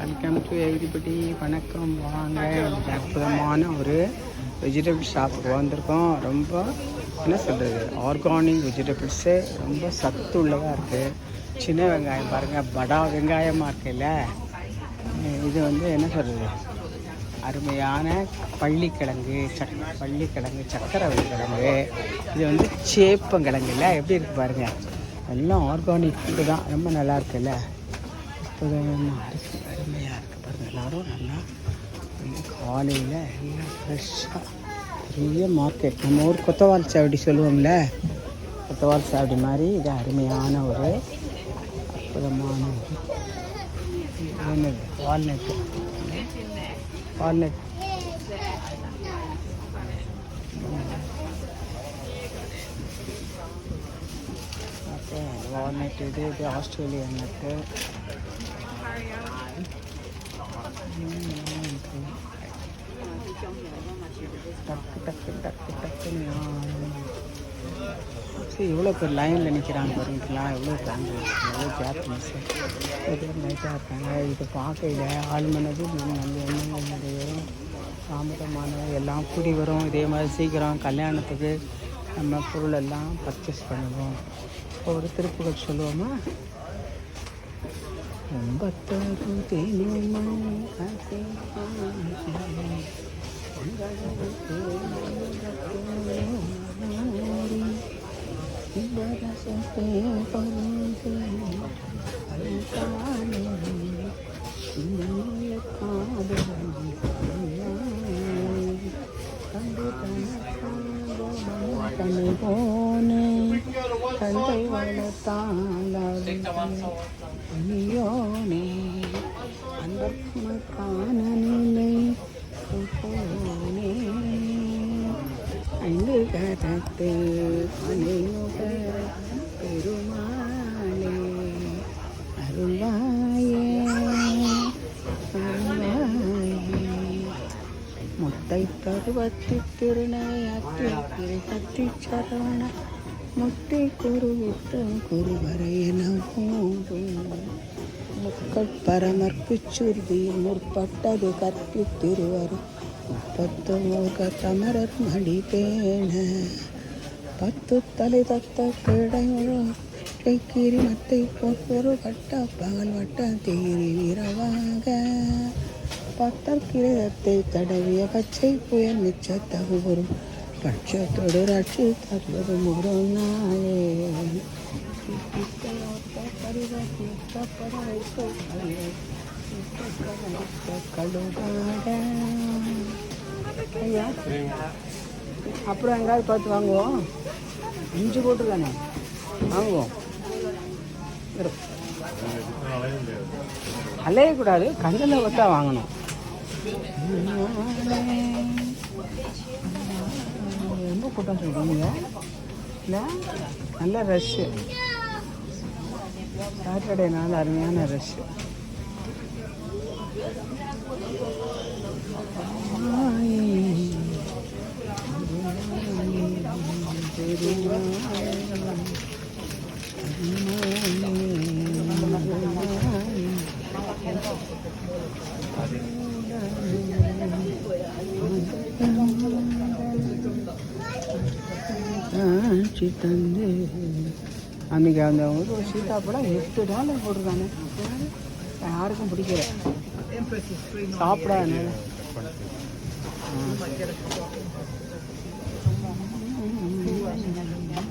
Welcome to everybody வணக்கம். வாங்க. அற்புதமான ஒரு வெஜிடபிள் ஷாப்புக்கு வந்திருக்கோம். ரொம்ப என்ன சொல்கிறது ஆர்கானிக் வெஜிடபிள்ஸு ரொம்ப சத்து உள்ளதாக இருக்குது சின்ன வெங்காயம் பாருங்கள் படா வெங்காயமாக இருக்குல்ல. இது வந்து என்ன சொல்கிறது அருமையான பள்ளிக்கிழங்கு சக் பள்ளிக்கிழங்கு சக்கரவள்ளி கிழங்கு. இது வந்து சேப்பங்கிழங்குல எப்படி இருக்குது பாருங்கள் எல்லாம் ஆர்கானிக் இது தான். ரொம்ப நல்லா இருக்குல்ல? அற்புதமாக இருக்குது அருமையாக இருக்குது பாருங்கள் எல்லோரும் நல்லா காலையில் எல்லாம் ஃப்ரெஷ்ஷாக பெரிய மார்க்கெட் நம்ம ஊர் கொத்தவால் சாவடி சொல்லுவோம்ல? கொத்தவால் சாவடி மாதிரி இது அருமையான ஒரு அற்புதமான ஒரு என்னது வால்நட்டு வால்நட் வால்நட் இது இது ஆஸ்திரேலியன் நட்டு டக்கு டக்கு டக்கு டக்குன்னு சரி இவ்வளோ பேர் லைனில் நிற்கிறாங்க பாருங்களா எவ்வளோ பேங்க் எவ்வளோ ஜாப்பனீஸ் எவ்வளோ பேர் நைட்டாக இருக்காங்க இது பார்க்கையில் ஆழ்மனது வந்து என்னுடைய தாமதமான எல்லாம் கூடி வரும். இதே மாதிரி சீக்கிரம் கல்யாணத்துக்கு நம்ம பொருளெல்லாம் பர்ச்சேஸ் பண்ணுவோம். இப்போ ஒரு திருப்புகள் சொல்லுவோமா? ಒಂಬತ್ತಾರು ತೇನು ಸೊಸೆ ಪರಂತೆ ಅಲಂಕಾರಿ ಕಂಡು ತನ ತನಗೋ തന്റെ വളത്താലോനെ അന്തർക്കാനനിലേ അന്റെ കരത്തെ പണിയുക പെരുമാളെ അരുളായേ മുത്തൈ പർവത്തി തിരുണയാത്തി തിരുപത്തി ചരണ பருவத்தி திருநயாற்றி கத்தி சரவண முத்தை குருவித்த குருவரை என முற்பட்டது கற்பித்திருவர் முப்பத்து மூக தமரர் மடி பேண. பத்து தலை தத்த கிடைமுழும் கீரி மத்தை பொற்பொரு வட்ட பகல் வட்ட தேரி வீரவாக பத்தர் கிரகத்தை தடவிய பச்சை புயல் மிச்ச தகுவரும் பட்சத்தோடு ரட்சி தருவது ஒரு நாளே ஐயா அப்புறம் எங்காவது பார்த்து வாங்குவோம். இஞ்சி போட்டுருக்கானே. வாங்குவோம். அலையக்கூடாது. கண்ணில் பார்த்தா வாங்கணும். ரொம்ப கூட்டம் சொல்கிறீங்க இல்லை? நல்ல ரஷ்ஷு சாட்டர்டே நாள் அருமையான ரஷ்ஷு வச்சு தந்து. அன்றைக்கி அந்த ஒரு சீதாப்பழம் எட்டு டாலர் போட்டிருக்காங்க யாருக்கும் பிடிக்கல. சாப்பிடாது Thank